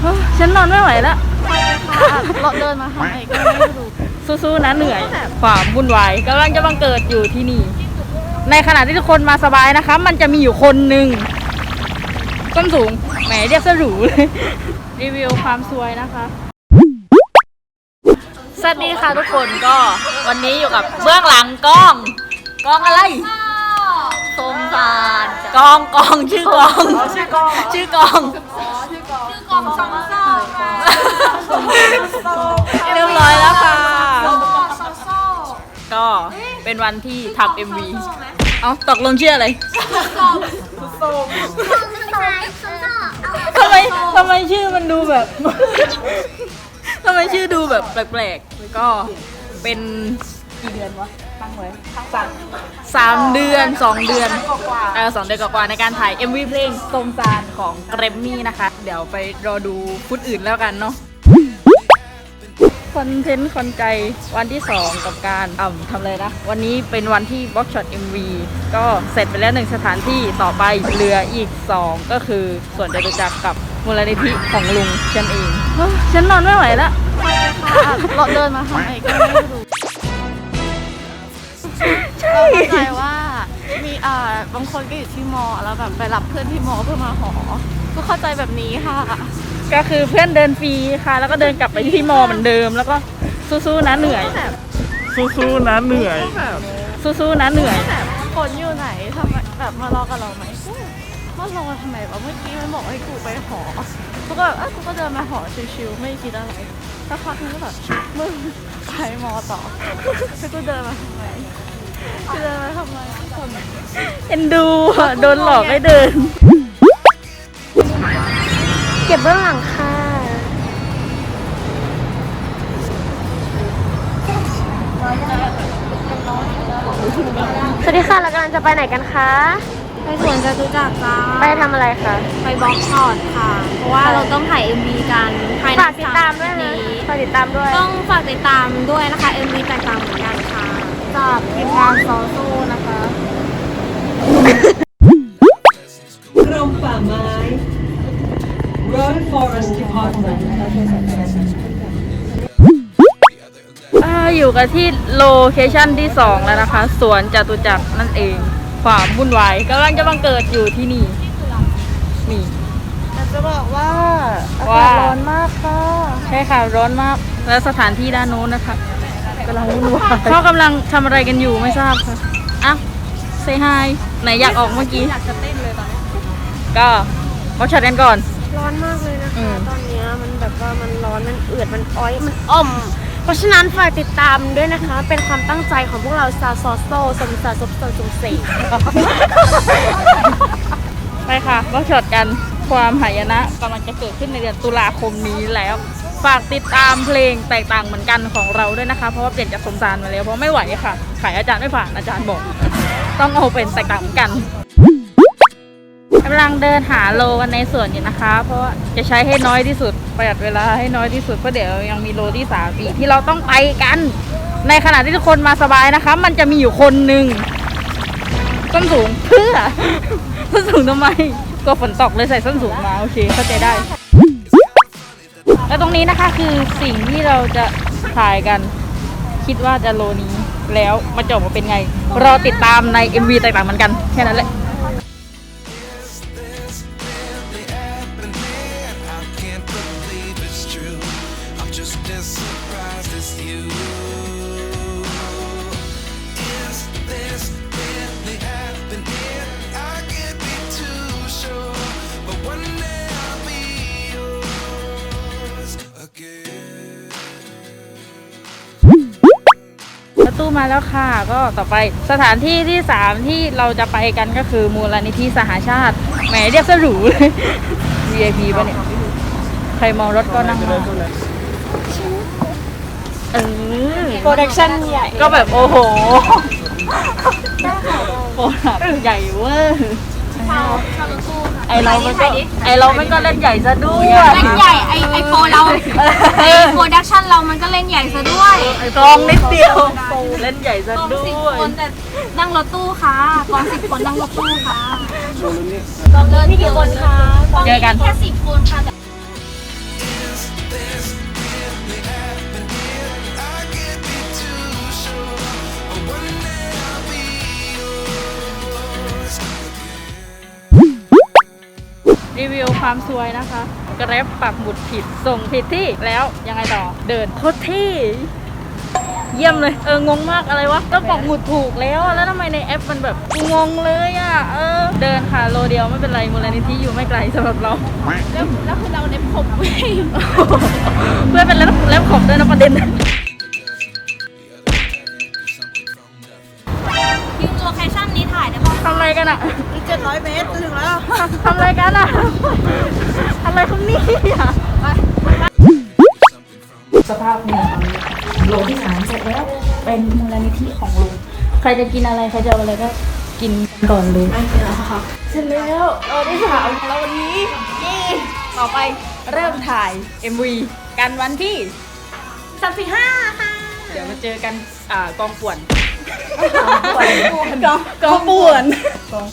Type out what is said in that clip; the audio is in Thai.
เฮ้ยฉันนอนไม่ไหวแล้วเราเดินมาทำไมก็ไม่รู้สู้ๆนะเหนื่อยความวุ่นวายกำลังจะบังเกิดอยู่ที่นี่ ในขณะที่ทุกคนมาสบายนะคะ มันจะมีอยู่คนหนึ่งส้นสูงแหมเรียกซะหรูเลยรีวิวความสวยนะคะสวัสดีค่ะทุกคนก็วันนี้อยู่กับเบื้องหลังกล้องกล้องอะไรสงสารกล้องกล้องชื่อกล้องชื่อกล้องชื่อกล้องก องสองสองเรียบร้อยแล้วค่ะก็เป็นวันที่ทำเอ็มวีเอาตกลงชื่ออะไรทำไมทำไมชื่อมันดูแบบ ทำไมชื่อดูแบบแปลกๆก็เป็นกี่เดือนวะ ตั้งไว้สามสามเดือนสองเดือนเออสองเดือนกว่าๆในการถ่าย MV เพลงทรงซานของเกรมมี่นะคะ เดี๋ยวไปรอดูฟุตอื่นแล้วกันเนาะคอนเทนต์คอนใจวันที่ 2 กับการอ่ำทำเลยนะ วันนี้เป็นวันที่บล็อกช็อต MV ก็เสร็จไปแล้วหนึ่งสถานที่ต่อไปเหลืออีก 2 ก็คือส่วนจตุจักรกับมูลนิธิของลุงฉันเองเฮ้ยฉันนอนไม่ไหวแล้ว เราเดินมาทำไมก็ไม่รู้ ใช่เราเข้าใจว่ามีอ่าบางคนก็อยู่ที่มอแล้วแบบไปรับเพื่อนที่มอเพื่อมาหอ ก็เข้าใจแบบนี้ค่ะ ก็คือเพื่อนเดินฟรีค่ะ แล้วก็เดินกลับไปที่มอเหมือนเดิม แล้วก็สู้ๆนะเหนื่อย แบบสู้ๆนะเหนื่อยแบบสู้ๆนะเหนื่อยแบบคนอยู่ไหนทำไมแบบมารอกับเราไหมมารอทำไมวะเมื่อกี้มันบอกให้กูไปหอกูก็แบบเอ้ากูก็เดินมาหอชิวๆไม่คิดอะไรสักพักนึงก็แบบมึงไปมอต่อแล้วกูเดินมาทำไม กูเดินมาทำไมทำไมเอ็นดูอะโดนหลอกให้เดิน เก็บเบื้องหลังค่ะ สวัสดีค่ะ เรากำลังจะไปไหนกันคะ ไปสวนจตุจักรจ้าไปทำอะไรคะ ไปบล็อกช็อตค่ะ เพราะว่าเราต้องถ่าย MV กันภายในฝากติดตามด้วยสนะนี้ ฝากติดตามด้วย ต้องฝากติดตามด้วยนะคะ MV แตกต่างเหมือนกัน อ่าอยู่กันที่โลเคชั่นที่ 2 แล้วนะคะ สวนจตุจักรนั่นเอง ความวุ่นวายกำลังจะบังเกิดอยู่ที่นี่ นี่แต่จะบอกว่าอาว่ากาศร้อนมากค่ะใช่ค่ะร้อนมากและสถานที่ด้านโน้นนะคะกำลังวุ่นวายเขากำลังทำอะไรกันอยู่ไม่ทราบค่ะอ้าวเซฮายไหนอยากออกเมื่อกี้อยากจะเต้นเลยตอนนี้ก็มาช็อตกันก่อน ร้อนมากเลยนะอืคะ ม ตอนเนี้ยมันแบบว่ามันร้อน มันเอือด มันอ้อย มันอ่อม เพราะฉะนั้นฝากติดตามด้วยนะคะ เป็นความตั้งใจของพวกเราซาซอโซสมซาซบโซจุงเสกไปค่ะมาช็อตกันความหายนะกำลังจะเกิดขึ้นในเดือนตุลาคมนี้แล้ว ฝากติดตามเพลงแตกต่างเหมือนกันของเราด้วยนะคะ เพราะว่าเปลี่ยนจากสมสารมาแล้วเพราะไม่ไหวค่ะ ขายอาจารย์ไม่ผ่านอาจารย์บอก ต้องเอาเป็นแตกต่างเหมือนกัน กำลังเดินหาโลกันในสวนอยู่นะคะ เพราะจะใช้ให้น้อยที่สุดประหยัดเวลาให้น้อยที่สุดเพราะเดี๋ยวยังมีโลที่สามอีกที่เราต้องไปกัน ในขณะที่ทุกคนมาสบายนะคะ มันจะมีอยู่คนหนึ่งส้นสูงเพื่อส้นสูงทำไมกลัวฝนตกเลยใส่ส้นสูงมาโอเคเข้าใจได้ แล้วตรงนี้นะคะคือสิ่งที่เราจะถ่ายกัน คิดว่าจะโลนี้แล้วมาจบมาเป็นไงรอติดตามใน MV ตกต่างเหมือนกันแค่นั้นแหละ ประตูมาแล้วค่ะ ก็ต่อไปสถานที่ที่ 3 ที่เราจะไปกันก็คือมูลนิธิสหชาติแหมเรียกซะหรูเลย VIP ปะเนี่ย ใครมองรถก็นั่งมาเออโปรดักชั่นใหญ่ ก็แบบโอ้โหโปรดักใหญ่เวอร์ ไอเรามันก็ไอเรามันก็เล่นใหญ่ซะด้วยเล่นใหญ่ไอไอโฟเราไอโปรดักชั่นเรามันก็เล่นใหญ่ซะด้วยกองนิดเดียวเล่นใหญ่ซะกองด้สิบวยคนแต่นั่งรถตู้ค่ะกองสิบคนนั่งรถตู้ค่ะกองเดินมีกี่คนคะเจอกันแค่สิบคนค่ะ ความซวยนะคะกร็บปักหมุดผิดส่งผิดที่แล้วยังไงต่อเดินโคตรเที่เยี่ยมเลยเอองงมากอะไรวะก็ปักหมุดถูกแล้วอะแล้วทำไมในแอปมันแบบงงเลยอะเออเดินค่ะโลเดียวไม่เป็นไรมูลนิธิอยู่ไม่ไกลสำหรับเราแล้วแล้วคือเราเน็บผมเว้ยเพื่อนเป็นแล้วแล้วขอบด้วยนะประเด็น ป่ะทำอะไรกันอะเจ็ดร้อยเมตรจะถึงแล้วทำอะไรกันอะอะไรคุณนี่อะสภาพเนี่ยโลที่สามเสร็จแล้วเป็นมูลนิธิของลุงใครจะกินอะไรใครจะเอาอะไรก็กินก่อนเลยเสร็จแล้วโลที่สามของเราวันนี้ยี่ต่อไปเริ่มถ่าย MV กันวันที่สามสี่ห้าค่ะ เดี๋ยวมาเจอกันอ่ากองป่วน กองกองป่วน กอง